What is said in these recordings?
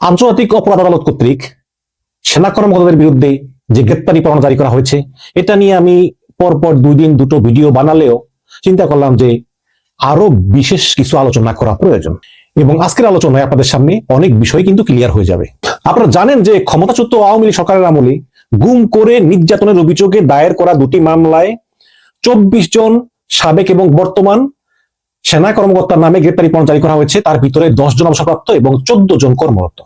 আন্তর্জাতিক অপরাধ আদালত কর্তৃক সেনা কর্মকর্তাদের বিরুদ্ধে যে গ্রেপ্তারি পরোয়ানা জারি করা হয়েছে, এটা নিয়ে আমি পরপর দুই দিন দুটো ভিডিও বানালেও চিন্তা করলাম যে আরও বিশেষ কিছু আলোচনা করা প্রয়োজন। এবং আজকের আলোচনায় আপনাদের সামনে অনেক বিষয় কিন্তু ক্লিয়ার হয়ে যাবে। আপনারা জানেন যে ক্ষমতাচ্যুত আওয়ামী লীগ সরকারের আমলে গুম করে নির্যাতনের অভিযোগে দায়ের করা দুটি মামলায় চব্বিশ জন সাবেক এবং বর্তমান সেনা কর্মকর্তার নামে গ্রেপ্তারি পরোয়ানা জারি করা হয়েছে। তার ভিতরে দশ জন অবসরপ্রাপ্ত এবং চোদ্দ জন কর্মরত।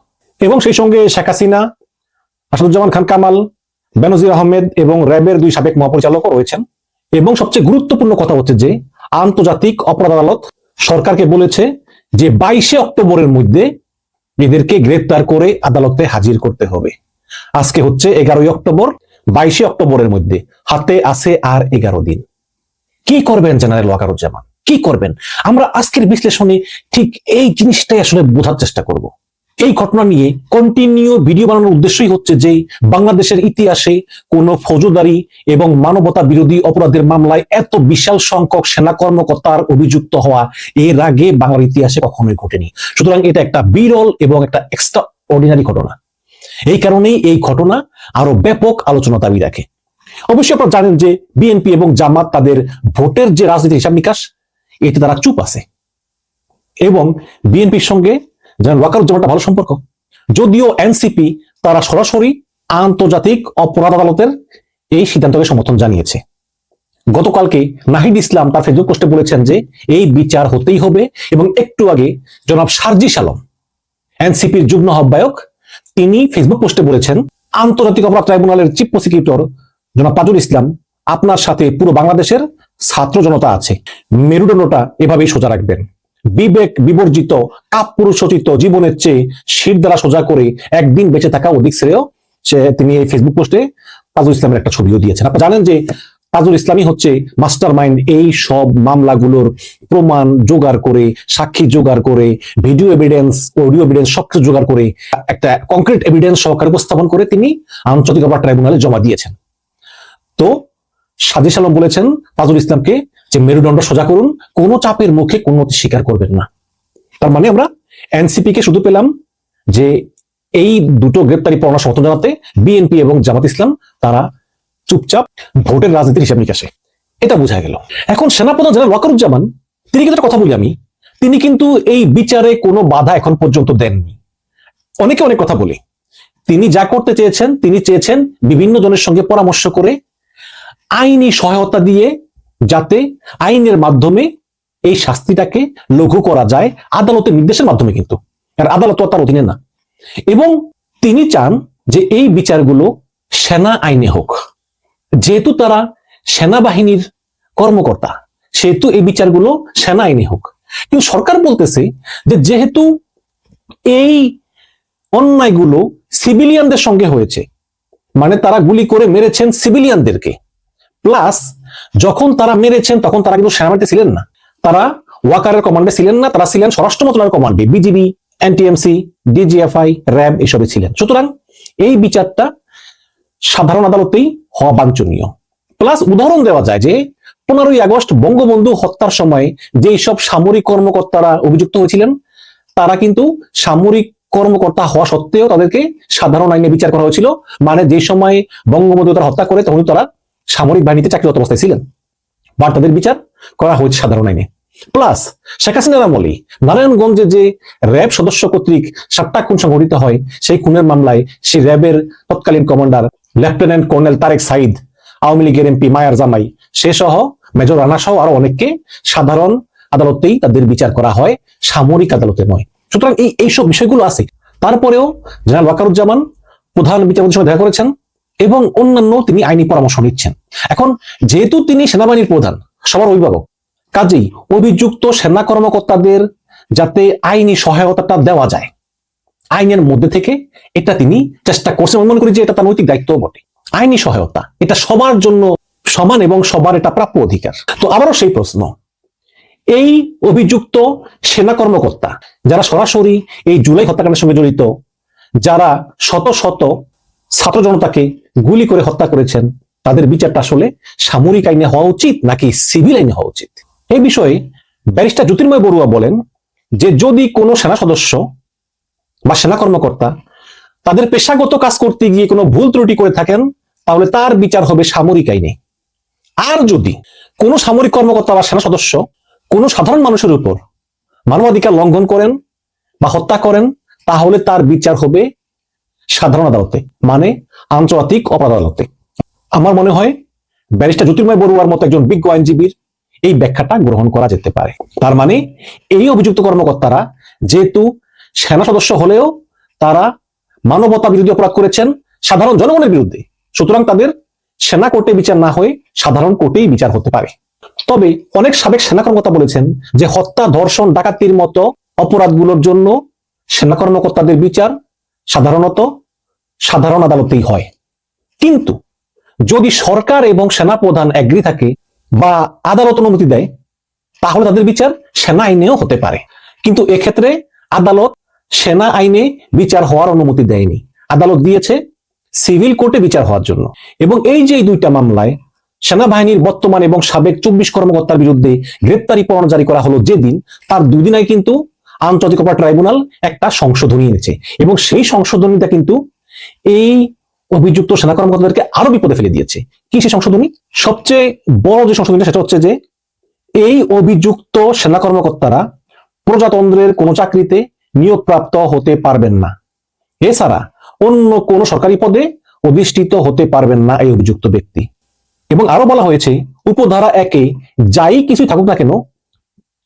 এবং সেই সঙ্গে শেখ হাসিনা, আসাদুজ্জামান খান কামাল, বেনজির আহমেদ এবং র্যাবের দুই সাবেক মহাপরিচালকও রয়েছেন। এবং সবচেয়ে গুরুত্বপূর্ণ কথা হচ্ছে যে, আন্তর্জাতিক অপরাধ আদালত সরকারকে বলেছে যে বাইশে অক্টোবরের মধ্যে এদেরকে গ্রেপ্তার করে আদালতে হাজির করতে হবে। আজকে হচ্ছে এগারোই অক্টোবর, বাইশে অক্টোবরের মধ্যে। হাতে আছে আর এগারো দিন। কি করবেন জেনারেল ওয়াকারুজ্জামান? কি করবেন? আমরা আজকের বিশ্লেষণে ঠিক এই জিনিসটাই আসলে বোঝার চেষ্টা করব। এই ঘটনা নিয়ে কন্টিনিউ ভিডিও বানানোর উদ্দেশ্যই হচ্ছে যে বাংলাদেশের ইতিহাসে কোন ফৌজদারি এবং মানবতা বিরোধী অপরাধের মামলায় এত বিশাল সংখ্যক সেনা কর্মকর্তার অভিযুক্ত হওয়া এর আগে বাংলার ইতিহাসে কখনোই ঘটেনি। সুতরাং এটা একটা বিরল এবং একটা এক্সট্রা অর্ডিনারি ঘটনা। এই কারণেই এই ঘটনা আরও ব্যাপক আলোচনা দাবি রাখে। অবশ্যই আপনারা জানেন যে বিএনপি এবং জামাত তাদের ভোটের যে রাজনীতির হিসাব নিকাশ, এতে তারা চুপ আছে। এবং বিএনপির সঙ্গে যেমন ওয়াকারুজ্জামানটা ভালো সম্পর্ক। যদিও এনসিপি তারা সরাসরি আন্তর্জাতিক অপরাধ আদালতের এই সিদ্ধান্তকে সমর্থন জানিয়েছে। গতকালকে নাহিদ ইসলাম তার ফেসবুক পোস্টে বলেছেন যে এই বিচার হতেই হবে এবং একটু আগে জনাব সার্জিস আলম, এনসিপির যুগ্ম আহ্বায়ক, তিনি ফেসবুক পোস্টে বলেছেন, আন্তর্জাতিক অপরাধ ট্রাইব্যুনালের চিফ প্রসিকিউটর জনাব তাজুল ইসলাম আপনার সাথে পুরো বাংলাদেশের ছাত্র জনতা আছে। মেরুদণ্ডটা এভাবেই সোজা রাখবেন। বিবেক বিবর্জিত কাপুরুষোচিত জীবনের চেয়ে শির দ্বারা সোজা করে একদিন বেঁচে থাকা অধিক শ্রেয়, সে তিনি এই ফেসবুক পোস্টে তাজুল ইসলামের একটা ছবিও দিয়েছেন। আপনারা জানেন যে তাজুল ইসলামই হচ্ছে মাস্টার মাইন্ড এই সব মামলাগুলোর প্রমাণ জোগাড় করে, সাক্ষী জোগাড় করে ভিডিও এভিডেন্স অডিও এভিডেন্স সবকিছু জোগাড় করে একটা কংক্রিট এভিডেন্স সহকারে উপস্থাপন করে তিনি আন্তর্জাতিক ট্রাইব্যুনালে জমা দিয়েছেন। তো সাজিস আলম বলেছেন, তাজুল ইসলামকে যে মেরুদণ্ড সোজা করুন, কোনো চাপের মুখে কোনো স্বীকার করবেন না। তার মানে আমরা এনসিপি কে শুধু পেলাম যে এই দুটো গ্রেপ্তারি পরোয়ানা সমর্থন জানাতে বিএনপি এবং জামাত ইসলাম, তারা চুপচাপ ভোটের রাজনীতির হিসাব নিকাশে। এটা বোঝা গেল। এখন সেনাপ্রধান জেনারেল ওয়াকারুজ্জামান, তিনি কিন্তু কথা বলি আমি, তিনি কিন্তু এই বিচারে কোনো বাধা এখন পর্যন্ত দেননি। অনেকে অনেক কথা বলে। তিনি যা করতে চেয়েছেন, তিনি চেয়েছেন বিভিন্ন জনের সঙ্গে পরামর্শ করে আইনি সহায়তা দিয়ে যাতে আইনের মাধ্যমে এই শাস্তিটাকে লঘু করা যায় আদালতের নির্দেশের মাধ্যমে কিন্তু। আর আদালত তার অধীনে না। এবং তিনি চান যে এই বিচারগুলো সেনা আইনে হোক। যেহেতু তারা সেনাবাহিনীর কর্মকর্তা, সেহেতু এই বিচারগুলো সেনা আইনে হোক। কিন্তু সরকার বলতেছে যে যেহেতু এই অন্যায়গুলো সিভিলিয়ানদের সঙ্গে হয়েছে মানে তারা গুলি করে মেরেছেন সিভিলিয়ানদেরকে, প্লাস যখন তারা মেরেছেন, তখন তারা কিন্তু সেনাবাহিনীতে ছিলেন না। তারা ওয়াকারের কমান্ডে ছিলেন না, তারা ছিলেন স্বরাষ্ট্র মন্ত্রণালয়ের কমান্ডে বিজিবি এনটিএমসি ডিজিএফআই র্যাব এসবে ছিলেন। সুতরাং এই বিচারটা সাধারণ আদালতেই হওয়া বাঞ্ছনীয়। প্লাস উদাহরণ দেওয়া যায় যে, পনেরোই আগস্ট বঙ্গবন্ধু হত্যার সময় যেই সব সামরিক কর্মকর্তারা অভিযুক্ত হয়েছিলেন, তারা কিন্তু সামরিক কর্মকর্তা হওয়া সত্ত্বেও তাদেরকে সাধারণ আইনে বিচার করা হয়েছিল। মানে যে সময় বঙ্গবন্ধু তারা হত্যা করে তখন তারা সামরিক বাহিনীতে চাকরিরত অবস্থায় ছিলেন। বা তাদের বিচার করা হয়েছে সাধারণ আইনে। প্লাস, শেখ হাসিনার আমলে নারায়ণগঞ্জে যে র্যাব সদস্য কর্তৃক সাতটা খুন সংঘটিত হয়, সেই খুনের মামলায় সেই র্যাবের তৎকালীন commander lieutenant colonel Tarek Saeed Awami লীগের এমপি মায়ার জামাই সে সহ মেজর রানা সহ আরও অনেককে সাধারণ আদালতেই তাদের বিচার করা হয়, সামরিক আদালতে নয়। সুতরাং এই এইসব বিষয়গুলো আছে। তারপরেও জেনারেল ওয়াকারুজ্জামান প্রধান বিচারপতির সঙ্গে দেখা করেছেন। এবং অন্যান্য তিনি আইনি পরামর্শ নিচ্ছেন। এখন, যেহেতু তিনি সেনাবাহিনীর প্রধান, সবার অভিভাবক, কাজেই অভিযুক্ত সেনা কর্মকর্তাদের যাতে আইনি সহায়তাটা দেওয়া যায়, আইনের মধ্যে থেকে এটা তিনি চেষ্টা করছেন। মনে করি যে এটা তার নৈতিক দায়িত্ব বটে। আইনি সহায়তা, এটা সবার জন্য সমান এবং সবার এটা প্রাপ্য অধিকার। তো আবারও সেই প্রশ্ন, এই অভিযুক্ত সেনা কর্মকর্তা যারা সরাসরি এই জুলাই হত্যাকাণ্ডের সঙ্গে জড়িত, যারা শত শত ছাত্র জনতাকে গুলি করে হত্যা করেছেন, তাদের বিচারটা আসলে সামরিক আইনে হওয়া উচিত নাকি সিভিল আইনে হওয়া উচিত? এই বিষয়ে ব্যারিস্টার জ্যোতির্ময় বড়ুয়া বলেন যে যদি কোনো সেনা সদস্য বা সেনা কর্মকর্তা তাদের পেশাগত কাজ করতে গিয়ে কোনো ভুল ত্রুটি করে থাকেন, তাহলে তার বিচার হবে সামরিক আইনে। আর যদি কোনো সামরিক কর্মকর্তা বা সেনা সদস্য কোনো সাধারণ মানুষের উপর মানবাধিকার লঙ্ঘন করেন বা হত্যা করেন, তাহলে তার বিচার হবে সাধারণ আদালতে মানে আন্তর্জাতিক অপরাধ আদালতে। আমার মনে হয়, ব্যারিস্টার জ্যোতির্ময় বড়ুয়ার মতো একজন বিজ্ঞ আইনজীবীর এই ব্যাখ্যাটা গ্রহণ করা যেতে পারে। তার মানে এই অভিযুক্ত কর্মকর্তারা যেহেতু সেনা সদস্য হলেও তারা মানবতা বিরোধী অপরাধ করেছেন সাধারণ জনগণের বিরুদ্ধে, সুতরাং তাদের সেনা কোর্টে বিচার না হয়ে সাধারণ কোর্টেই বিচার হতে পারে। তবে অনেক সাবেক সেনা কর্মকর্তা বলেছেন যে হত্যা, ধর্ষণ, ডাকাতির মতো অপরাধগুলোর জন্য সেনা কর্মকর্তাদের বিচার সাধারণত সাধারণ আদালতেই হয়। কিন্তু যদি সরকার এবং সেনা প্রধান এগ্রি থাকে বা আদালত অনুমতি দেয়, তাহলে তাদের বিচার সেনা আইনেও হতে পারে। কিন্তু এক্ষেত্রে আদালত সেনা আইনে বিচার হওয়ার অনুমতি দেয়নি। আদালত দিয়েছে সিভিল কোর্টে বিচার হওয়ার জন্য। এবং এই যে দুইটা মামলায় সেনাবাহিনীর বর্তমান এবং সাবেক চব্বিশ কর্মকর্তার বিরুদ্ধে গ্রেপ্তারি পরোয়ানা জারি করা হলো যেদিন, তার দুদিন আগে কিন্তু আন্তর্জাতিক ট্রাইব্যুনাল একটা সংশোধনী এনেছে। এবং সেই সংশোধনীটা কিন্তু এই অভিযুক্ত সেনা কর্মকর্তাদেরকে আরও বিপদে ফেলে দিয়েছে। কি সেই সংশোধনী? সবচেয়ে বড় যে সংশোধনীটা, সেটা হচ্ছে যে এই অভিযুক্ত সেনা কর্মকর্তারা প্রজাতন্ত্রের কোনো চাকরিতে নিয়োগপ্রাপ্ত হতে পারবেন না। এছাড়া অন্য কোনো সরকারি পদে অধিষ্ঠিত হতে পারবেন না এই অভিযুক্ত ব্যক্তি। এবং আরও বলা হয়েছে, উপধারা একে যাই কিছু থাকুক না কেন,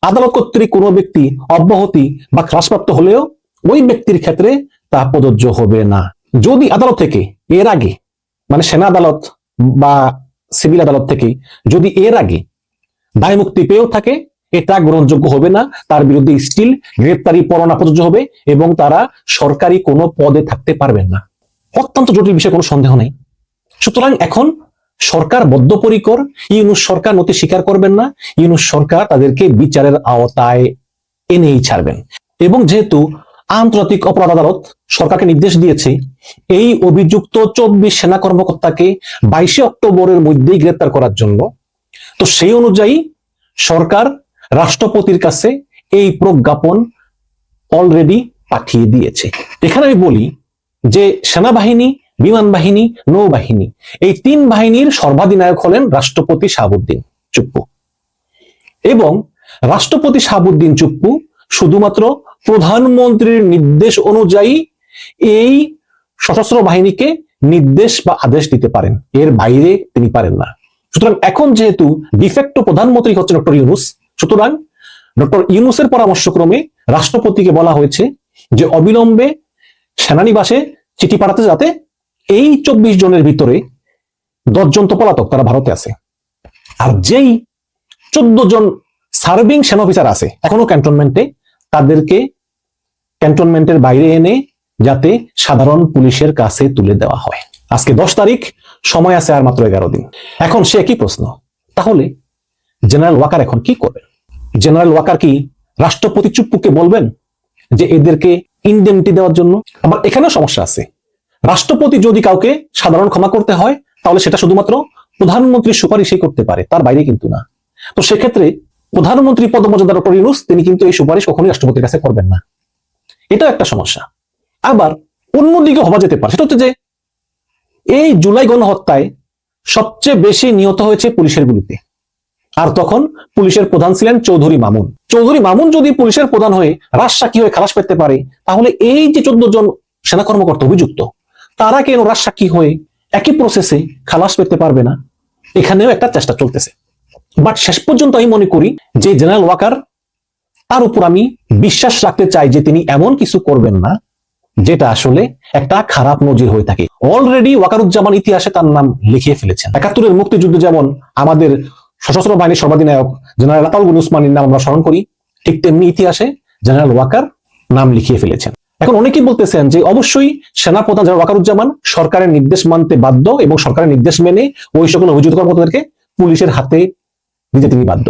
আদালত কর্তৃক কোনো ব্যক্তি অব্যাহতি বা হ্রাসপ্রাপ্ত হলেও ওই ব্যক্তির ক্ষেত্রে তা প্রযোজ্য হবে না। যদি আদালত থেকে, এর আগে মানে সেনা আদালত বা সিভিল আদালত থেকে, যদি এর আগে দায় মুক্তি পেয়েও থাকে, এটা গ্রহণযোগ্য হবে না, তার বিরুদ্ধে স্টিল গ্রেপ্তারি পরোয়ানা প্রযোজ্য হবে এবং তারা সরকারি কোনো পদে থাকতে পারবেন না। অত্যন্ত জটিল বিষয়ে, কোনো সন্দেহ নেই। সুতরাং এখন সরকার বদ্ধপরিকর, ইউনুস সরকার নথি স্বীকার করবেন না, ইউনুস সরকার তাদেরকে বিচারের আওতায় এনেই ছাড়বেন। এবং যেহেতু আন্তর্জাতিক অপরাধ আদালত সরকারকে নির্দেশ দিয়েছে, এই অভিযুক্ত চব্বিশ সেনা কর্মকর্তাকে বাইশে অক্টোবরের মধ্যেই গ্রেপ্তার করার জন্য। তো সেই অনুযায়ী সরকার রাষ্ট্রপতির কাছে এই প্রজ্ঞাপন অলরেডি পাঠিয়ে দিয়েছে। এখানে আমি বলি যে সেনাবাহিনী, বিমান বাহিনী, নৌবাহিনী, এই তিন বাহিনীর সর্বাধিনায়ক হলেন রাষ্ট্রপতি শাহাবুদ্দিন চুপ্পু। এবং রাষ্ট্রপতি শাহাবুদ্দিন চুপ্পু শুধুমাত্র প্রধানমন্ত্রীর নির্দেশ অনুযায়ী এই সশস্ত্র বাহিনীকে নির্দেশ বা আদেশ দিতে পারেন। এর বাইরে তিনি পারেন না। সুতরাং এখন যেহেতু ডিফেক্টো প্রধানমন্ত্রী হচ্ছে ডক্টর ইউনুস, সুতরাং ডক্টর ইউনুসের পরামর্শক্রমে রাষ্ট্রপতিকে বলা হয়েছে যে অবিলম্বে সেনানিবাসে চিঠি পাঠাতে যাতে এই চব্বিশ জনের ভিতরে দশজন তো পলাতক তারা ভারতে আছে। আর যেই চোদ্দ জন সার্ভিং সেনা অফিসার আছে, এখনও ক্যান্টনমেন্টে, তাদেরকে ক্যান্টনমেন্টের বাইরে এনে যাতে সাধারণ পুলিশের কাছে তুলে দেওয়া হয়। আজকে দশ তারিখ, সময় আছে আর মাত্র এগারো দিন। এখন সে কি প্রশ্ন, তাহলে জেনারেল ওয়াকার এখন কি করবেন জেনারেল ওয়াকার কি রাষ্ট্রপতি চুপ্পুকে বলবেন যে এদেরকে ইন্ডেন্টি দেওয়ার জন্য? আবার এখানেও সমস্যা আছে। রাষ্ট্রপতি যদি কাউকে সাধারণ ক্ষমা করতে হয়, তাহলে সেটা শুধুমাত্র প্রধানমন্ত্রীর সুপারিশই করতে পারে, তার বাইরে কিন্তু না। তো সেক্ষেত্রে প্রধানমন্ত্রী পদমর্যাদা ডক্টর ইউনুস, তিনি কিন্তু এই সুপারিশ কখনোই রাষ্ট্রপতির কাছে করবেন না। এটাও একটা সমস্যা। আবার অন্যদিকে হওয়া যেতে পারে, সেটা হচ্ছে যে এই জুলাই গণহত্যায় সবচেয়ে বেশি নিহত হয়েছে পুলিশের গুলিতে। আর তখন পুলিশের প্রধান ছিলেন চৌধুরী মামুন। চৌধুরী মামুন যদি পুলিশের প্রধান হয়ে রাজসাক্ষী হয়ে খালাস পেতে পারে, তাহলে এই যে চোদ্দ জন সেনা কর্মকর্তা অভিযুক্ত, তারা কেন রাজসাক্ষী হয়ে একই প্রসেসে খালাস পেতে পারবে না? এখানেও একটা চেষ্টা চলতেছে। বাট শেষ পর্যন্ত আমি মনে করি যে জেনারেল ওয়াকার, তার উপর আমি বিশ্বাস রাখতে চাই যে তিনি এমন কিছু করবেন না, যেটা আসলে একটা খারাপ নজির হয়ে থাকে। অলরেডি ওয়াকারুজ্জামান ইতিহাসে তার নাম লিখিয়ে ফেলেছেন। একাত্তরের মুক্তিযুদ্ধ যেমন আমাদের সশস্ত্র বাহিনীর সর্বাধিনায়ক জেনারেল আতাউল উসমানীর নাম আমরা স্মরণ করি, ঠিক তেমনি ইতিহাসে জেনারেল ওয়াকার নাম লিখিয়ে ফেলেছেন। এখন অনেকেই বলতেছেন যে অবশ্যই সেনাপ্রধান জেনারেল ওয়াকারুজ্জামান সরকারের নির্দেশ মানতে বাধ্য এবং সরকারের নির্দেশ মেনে ওই সকল অভিযুক্ত কর্মকর্তাদেরকে পুলিশের হাতে দিতে তিনি বাধ্য।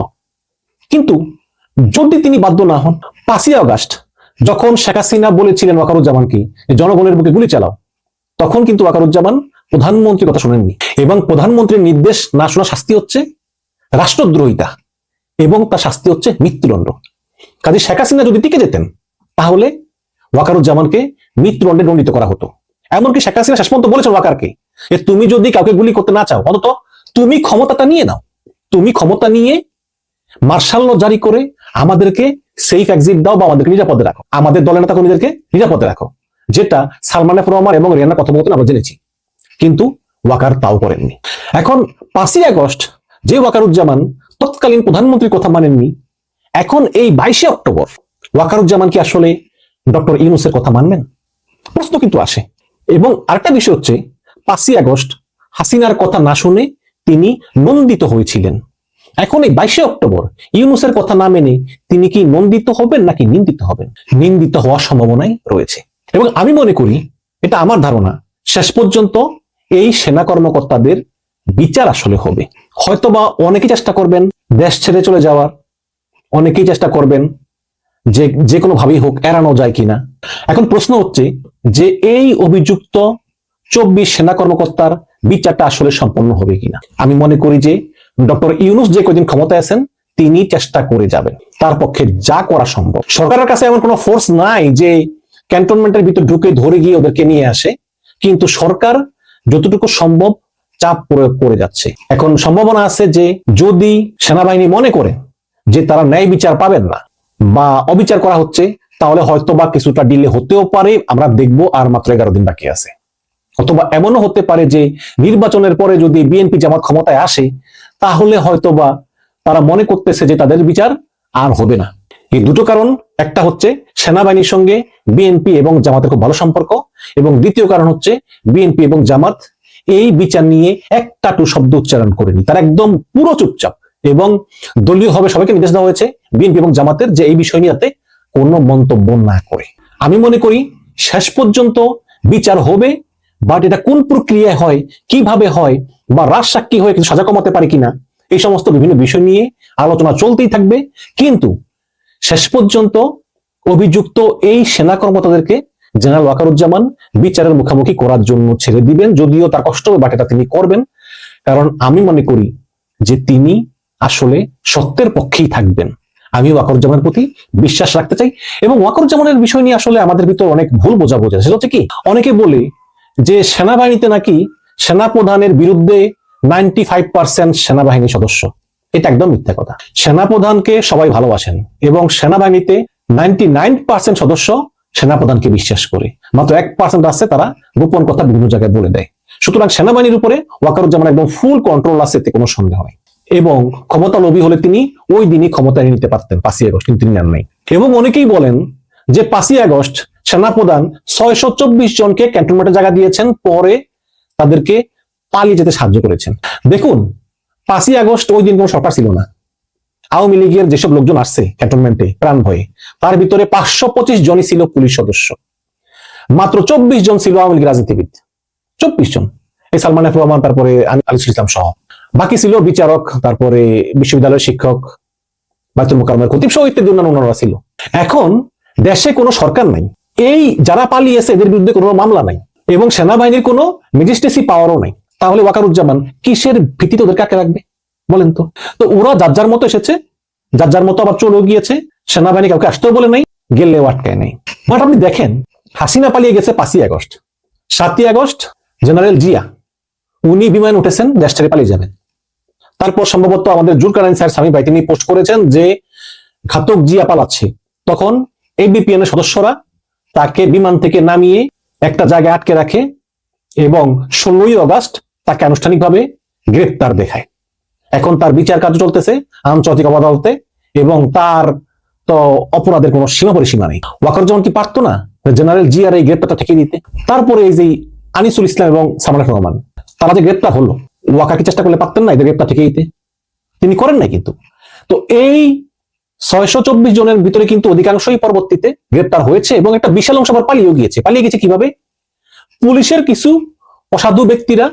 কিন্তু যদি তিনি বাধ্য না হন, পাঁচই আগস্ট, যখন শেখ হাসিনা বলেছিলেন ওয়াকারুজ্জামানকে জনগণের বুকে গুলি চালাও, তখন কিন্তু ওয়াকারুজ্জামান প্রধানমন্ত্রীর কথা শোনেননি। এবং প্রধানমন্ত্রীর নির্দেশ না শোনা শাস্তি হচ্ছে রাষ্ট্রদ্রোহিতা এবং তার শাস্তি হচ্ছে মৃত্যুদণ্ড। কাজে শেখ হাসিনা যদি টিকে যেতেন, তাহলে ওয়াকারুজ্জামানকে মৃত্যুদণ্ডে দণ্ডিত করা হতো। এমনকি শেখ হাসিনা শেষ পর্যন্ত বলেছেন ওয়াকারকে যে, তুমি যদি কাউকে গুলি করতে না চাও, অন্তত তুমি ক্ষমতাটা নিয়ে নাও। তুমি ক্ষমতা নিয়ে মার্শাল ল জারি করে আমাদেরকে সেফ এক্সিট দাও বা আমাদেরকে নিরাপদে রাখো। আমাদের দলের নেতা কর্মীদেরকে নিরাপদে রাখো, যেটা সালমান এফ রহমান এবং রিয়ানা কথোপকথন আমরা জেনেছি, কিন্তু ওয়াকার তাও করেননি। এখন পাঁচই আগস্ট, যে ওয়াকারুজ্জামান তৎকালীন প্রধানমন্ত্রীর কথা মানেননি, এখন এই বাইশে অক্টোবর, ওয়াকারুজ্জামান কি আসলে ডক্টর ইউনুসের কথা মানবেন? প্রশ্ন কিন্তু আসে। এবং আরেকটা বিষয় হচ্ছে, পাঁচই আগস্ট হাসিনার কথা না শুনে তিনি নন্দিত হয়েছিলেন। এখন এই বাইশে অক্টোবর ইউনুসের কথা না মেনে তিনি কি নন্দিত হবেন নাকি নিন্দিত হবেন? নিন্দিত হওয়ার সম্ভাবনাই রয়েছে। এবং আমি মনে করি এটা আমার ধারণা, শেষ পর্যন্ত এই সেনা কর্মকর্তাদের বিচার আসলে হবে। হয়তোবা অনেকেই চেষ্টা করবেন দেশ ছেড়ে চলে যাওয়ার, অনেকেই চেষ্টা করবেন যে যে কোনো ভাবেই হোক এড়ানো যায় কিনা। এখন প্রশ্ন হচ্ছে যে এই অভিযুক্ত চব্বিশ সেনা কর্মকর্তার বিচারটা আসলে সম্পন্ন হবে কিনা? আমি মনে করি যে ডক্টর ইউনুস যে কদিন ক্ষমতায় আছেন, তিনি চেষ্টা করে যাবেন। তার পক্ষে যা করা সম্ভব। সরকারের কাছে এমন কোনো ফোর্স নাই যে ক্যান্টনমেন্টের ভিতর ঢুকে ধরে গিয়ে ওদেরকে নিয়ে আসে। কিন্তু সরকার যতটুকু সম্ভব চাপ প্রয়োগ করে যাচ্ছে। এখন সম্ভাবনা আছে যে যদি সেনাবাহিনী মনে করে যে তারা ন্যায় বিচার পাবেন না বা অবিচার করা হচ্ছে, তাহলে হয়তো বা কিছুটা ডিলে হতেও পারে। আমরা দেখব আর মাত্র এগারো দিন বাকি আছে। অথবা এমনও হতে পারে যে নির্বাচনের পরে যদি বিএনপি জামাত ক্ষমতায় আসে, তাহলে হয়তোবা তারা মনে করতেছে যে তাদের বিচার আর হবে না। এই দুটো কারণ, একটা হচ্ছে সেনাবাহিনীর সঙ্গে বিএনপি এবং জামাতের খুব ভালো সম্পর্ক, এবং দ্বিতীয় কারণ হচ্ছে বিএনপি এবং জামাত এই বিচার নিয়ে একটা টু শব্দ উচ্চারণ করেনি। তারা একদম পুরো চুপচাপ এবং দলীয় হবে সবাইকে নির্দেশ দেওয়া হয়েছে বিএনপি এবং জামাতের যে এই বিষয় নিয়ে কোনো মন্তব্য না করে। আমি মনে করি শেষ পর্যন্ত বিচার হবে বাট এটা কোন প্রক্রিয়ায় হয়, কীভাবে হয়, বা রাজ সাক্ষী হয়ে কিছু সাজা কমাতে পারে কিনা, এই সমস্ত বিভিন্ন বিষয় নিয়ে আলোচনা চলতেই থাকবে। কিন্তু শেষ পর্যন্ত অভিযুক্ত এই সেনা কর্মকর্তাদেরকে জেনারেল ওয়াকারুজ্জামান বিচারের মুখোমুখি করার জন্য ছেড়ে দিবেন, যদিও তার কষ্ট হবে বাট এটা তিনি করবেন। কারণ আমি মনে করি যে তিনি আসলে সত্যের পক্ষেই থাকবেন। আমি ওয়াকরুজ্জামানের প্রতি বিশ্বাস রাখতে চাই। এবং ওয়াকরুজ্জামানের বিষয় নিয়ে আসলে আমাদের ভিতর অনেক ভুল বোঝাবুঝি সেটা হচ্ছে কি? অনেকে বলে যে সেনাবাহিনীতে নাকি সেনাপ্রধানের বিরুদ্ধে নাইনটি ফাইভ পার্সেন্ট সেনাবাহিনী সদস্য। এটা একদম মিথ্যা কথা। সেনাপ্রধানকে সবাই ভালোবাসেন এবং সেনাবাহিনীতে নাইনটি নাইন পার্সেন্ট সদস্য সেনাপ্রধানকে বিশ্বাস করে। মাত্র এক পার্সেন্ট আছে তারা গোপন কথা বিভিন্ন জায়গায় বলে দেয়। সুতরাং সেনাবাহিনীর উপরে ওয়াকারুজ্জামান একদম ফুল কন্ট্রোল আছে, এতে কোনো সন্দেহ নেই। এবং ক্ষমতা লোভী হলে তিনি ওই দিনই ক্ষমতা নিয়ে নিতে পারতেন, পাঁচই আগস্ট, কিন্তু তিনি নেন নাই। এবং অনেকেই বলেন যে পাঁচই আগস্ট সেনাপ্রধান ছয়শো চব্বিশ জনকে ক্যান্টনমেন্টে জায়গা দিয়েছেন, পরে তাদেরকে পালিয়ে যেতে সাহায্য করেছেন। দেখুন, পাঁচই আগস্ট ওই দিন কোনো সরকার ছিল না। আওয়ামী লীগের যেসব লোকজন আসছে ক্যান্টনমেন্টে প্রাণ ভয়ে, তার ভিতরে পাঁচশো পঁচিশ জনই ছিল পুলিশ সদস্য। মাত্র চব্বিশ জন ছিল আওয়ামী লীগ রাজনীতিবিদ। চব্বিশ জন। এই সালমান রহমান, তারপরে আলিসুল ইসলাম সহ। বাকি ছিল বিচারক, তারপরে বিশ্ববিদ্যালয়ের শিক্ষক, বাইতুল মোকারমের খতিব সহ ইত্যাদি অন্যান্য ছিল। এখন দেশে কোনো সরকার নাই। এই যারা পালিয়েছে, এদের বিরুদ্ধে কোনো মামলা নাই এবং সেনাবাহিনীর কোনো ম্যাজিস্ট্রেসি পাওয়ারও নাই। তাহলে ওয়াকারুজ্জামান কিসের ভিত্তিতে ওদের কাকে রাখবে? বলেন তো। তো ওরা যার যার মতো এসেছে, যার যার মতো আবার চলেও গিয়েছে, সেনাবাহিনী কাউকে আসতেও বলে নাই, গেলেও আটকায় নাই। বাট আপনি দেখেন, হাসিনা পালিয়ে গেছে পাঁচই আগস্ট। সাতই আগস্ট জেনারেল জিয়া, উনি বিমান উঠেছেন, দেশ ছেড়ে পালিয়ে যাবেন। তারপর সম্ভবত আমাদের জুলকারাইন স্যার স্বামী ভাই তিনি পোস্ট করেছেন যে ঘাতক জিয়া পালাচ্ছে। তখন এবিপিএন এর সদস্যরা তাকে বিমান থেকে নামিয়ে একটা জায়গায় আটকে রাখে এবং ষোলোই আগস্ট তাকে আনুষ্ঠানিকভাবে গ্রেপ্তার দেখায়। এখন তার বিচার কার্য চলতেছে আন্তর্জাতিক আদালতে এবং তার তো অপরাধের কোনো সীমা পরিসীমা নেই। ওয়াকরুজ্জামান কি পারতো না জেনারেল জিয়ার এই গ্রেপ্তারটা ঠেকিয়ে দিতে? তারপরে এই যে আনিসুল ইসলাম এবং সালমান এফ রহমান তারা যে গ্রেপ্তার হলো ওয়াকা কি চেষ্টা করলে পারতেন না এদের গ্রেপ্তার ঠেকিয়ে দিতে? তিনি করেন নাই কিন্তু। তো এই ছয়শো চব্বিশ জনের ভিতরে কিন্তু অধিকাংশই পরবর্তীতে গ্রেপ্তার হয়েছে এবং একটা বিশাল অংশ আবার পালিয়েও গিয়েছে। পালিয়ে গেছে কীভাবে? পুলিশের কিছু অসাধু ব্যক্তিরা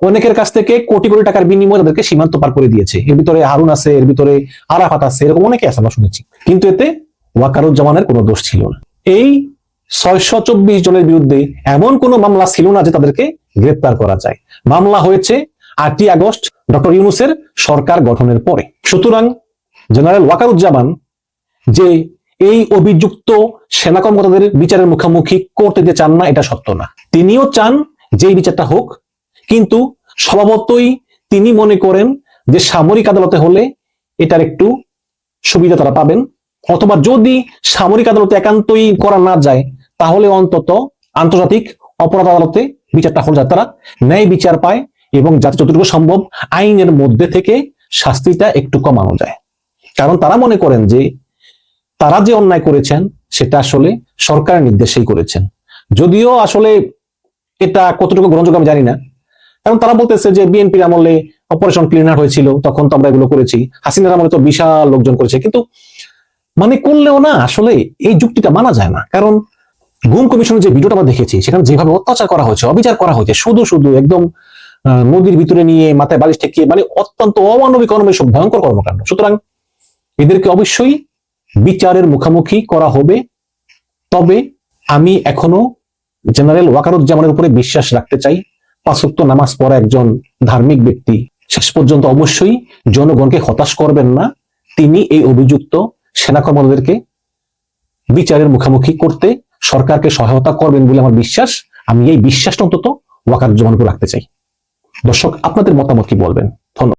অনেকের কাছ থেকে কোটি কোটি টাকার বিনিময়ে তাদেরকে সীমান্ত পার করে দিয়েছে। এর ভিতরে হারুন আছে, এর ভিতরে আরাফাত আছে, এরকম অনেকে আছে আমরা শুনেছি। কিন্তু এতে ওয়াকারুজ্জামানের কোনো দোষ ছিল না। এই ছয়শো চব্বিশ জনের বিরুদ্ধে এমন কোনো মামলা ছিল না যে তাদেরকে গ্রেপ্তার করা যায়। মামলা হয়েছে আটই আগস্ট ডক্টর ইউনুসের সরকার গঠনের পরে। সুতরাং জেনারেল ওয়াকারুজ্জামান যে এই অভিযুক্ত সেনা কর্মকর্তাদের বিচারের মুখোমুখি করতে দিতে চান না, এটা সত্য না। তিনিও চান যে বিচারটা হোক, কিন্তু স্বভাবতই তিনি মনে করেন যে সামরিক আদালতে হলে এটার একটু সুবিধা তারা পাবেন। অথবা যদি সামরিক আদালতে একান্তই করা না যায়, তাহলে অন্তত আন্তর্জাতিক অপরাধ আদালতে বিচারটা হল যায় তারা ন্যায় বিচার পায় এবং যাতে যতটুকু সম্ভব আইনের মধ্যে থেকে শাস্তিটা একটু কমানো যায়। কারণ তারা মনে করেন যে তারা যে অন্যায় করেছেন, সেটা আসলে সরকারের নির্দেশেই করেছেন। যদিও আসলে এটা কতটুকু গ্রহণযোগ্য আমি জানি না। কারণ তারা বলতেছে যে বিএনপির আমলে অপারেশন ক্লিনার হয়েছিল, তখন তো আমরা এগুলো করেছি। হাসিনার আমলে তো বিশাল লোকজন করেছে। কিন্তু মানে করলেও না, আসলে এই যুক্তিটা মানা যায় না। কারণ গুম কমিশনের যে ভিডিওটা আমরা দেখেছি, সেখানে যেভাবে অত্যাচার করা হয়েছে, অবিচার করা হয়েছে, শুধু শুধু একদম নদীর ভিতরে নিয়ে, মাথায় বালিশ ঠেকিয়ে মানে অত্যন্ত অমানবিক অনবিক ভয়ঙ্কর কর্মকাণ্ড। সুতরাং এদেরকে অবশ্যই বিচারের মুখোমুখি করা হবে। তবে আমি এখনও জেনারেল ওয়াকারুজ্জামানের উপরে বিশ্বাস রাখতে চাই। পাঁচক্ত নামাজ পড়া একজন ধার্মিক ব্যক্তি। শেষ পর্যন্ত অবশ্যই জনগণকে হতাশ করবেন না। তিনি এই অভিযুক্ত সেনা কর্মকর্তাদেরকে বিচারের মুখোমুখি করতে সরকারকে সহায়তা করবেন বলে আমার বিশ্বাস। আমি এই বিশ্বাসটা অন্তত ওয়াকারুজ্জামানকে রাখতে চাই। দর্শক, আপনাদের মতামত কি বলবেন?